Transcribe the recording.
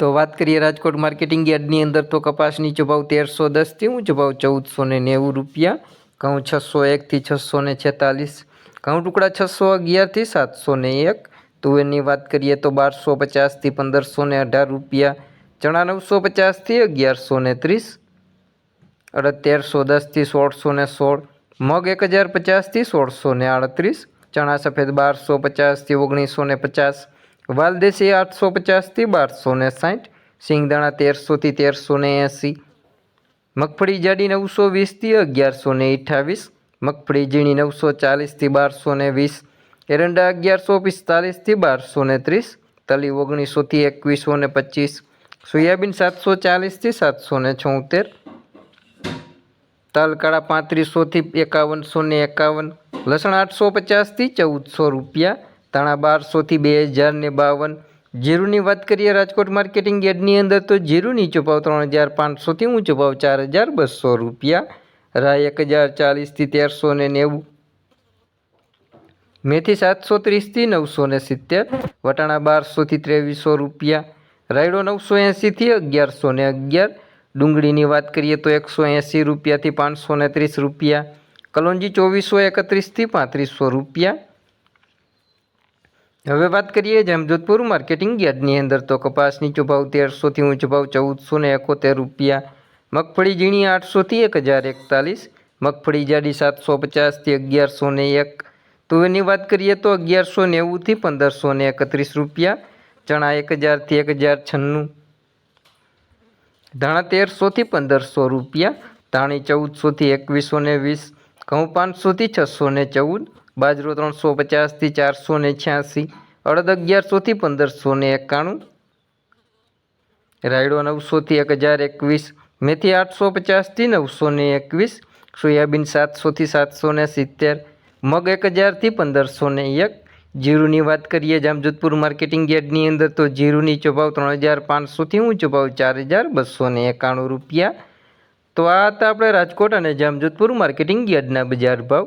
તો વાત કરીએ રાજકોટ માર્કેટિંગ યાર્ડની અંદર તો કપાસ નીચો તેરસો દસથી ઊંચો ભાવ ચૌદસો ને નેવું રૂપિયા, ઘઉં છસો એકથી છસો ને છેતાલીસ, ઘઉં ટુકડા છસો અગિયારથી સાતસો ને એક, તુવેરની વાત કરીએ તો બારસો પચાસથી પંદરસો ને અઢાર રૂપિયા, ચણા નવસો પચાસથી અગિયારસો ને ત્રીસ, અડદ તેરસો દસથી સોળસો ને સોળ, મગ એક હજાર પચાસથી સોળસો ને આડત્રીસ, ચણા સફેદ બારસો પચાસથી ઓગણીસો ને પચાસ વાલદેશી આઠસો પચાસથી બારસો ને સાઠ, સિંગદાણા તેરસોથી તેરસો ને એંસી, મગફળી જાડી નવસો વીસથી અગિયારસો ને અઠ્ઠાવીસ, મગફળી ઝીણી નવસો ચાલીસથી બારસો ને વીસ, એરંડા અગિયારસો પિસ્તાલીસથી બારસો ને ત્રીસ, તલી ઓગણીસોથી એકવીસો ને પચીસ, સોયાબીન સાતસો ચાલીસથી સાતસો ને છોતેર, તલકાળા પાંત્રીસોથી એકાવનસો ને એકાવન, લસણ આઠસો પચાસથી ચૌદસો રૂપિયા ધાણા બારસોથી બે હજાર ને બાવન. જીરુની વાત કરીએ રાજકોટ માર્કેટિંગ યાર્ડની અંદર, તો જીરુની નીચો ત્રણ હજાર પાંચસોથી ઊંચો ભાવ ચાર હજાર બસો રૂપિયા. રાય એક હજાર ચાલીસથી તેરસો ને નેવું. મેથી સાતસો ત્રીસથી નવસો ને સિત્તેર. વટાણા બારસોથી ત્રેવીસો રૂપિયા. રાયડો નવસો એંસીથી અગિયારસો ને અગિયાર. ડુંગળીની વાત કરીએ તો એકસો એંસી રૂપિયાથી પાંચસો ને ત્રીસ રૂપિયા. કલોંજી ચોવીસો એકત્રીસથી પાંત્રીસો રૂપિયા. હવે વાત કરીએ જામજોધપુર માર્કેટિંગ યાર્ડની અંદર તો કપાસ નીચો ભાવ તેરસોથી ઊંચો ભાવ ચૌદસો ને એકોતેર રૂપિયા, મગફળી ઝીણી આઠસોથી એક હજાર એકતાલીસ, મગફળી જાડી સાતસો પચાસથી અગિયારસો ને એક તુવેરની વાત કરીએ તો અગિયારસો નેવુંથી પંદરસો ને એકત્રીસ રૂપિયા, ચણા એક હજારથી એક હજાર છન્નું. ધાણા તેરસોથી પંદરસો રૂપિયા, ધાણી ચૌદસોથી એકવીસો ને વીસ, ઘઉં પાંચસોથી છસો ને ચૌદ બાજરો ત્રણસો પચાસથી ચારસો ને છ્યાસી, અડદ અગિયારસોથી પંદરસો ને એકાણું, રાયડો નવસોથી એક હજાર એકવીસ, મેથી આઠસો પચાસથી નવસો ને એકવીસ, સોયાબીન સાતસોથી સાતસો ને સિત્તેર, મગ એક હજારથી પંદરસો ને એક. જીરુની વાત કરીએ જામજોધપુર માર્કેટિંગ યાર્ડની અંદર તો જીરુની ચોભાવ ત્રણ હજાર પાંચસોથી ઊંચો ભાવ ચાર હજાર બસો ને એકાણું રૂપિયા. તો આ હતા આપણે રાજકોટ અને જામજોધપુર માર્કેટિંગ યાર્ડના બજાર ભાવ.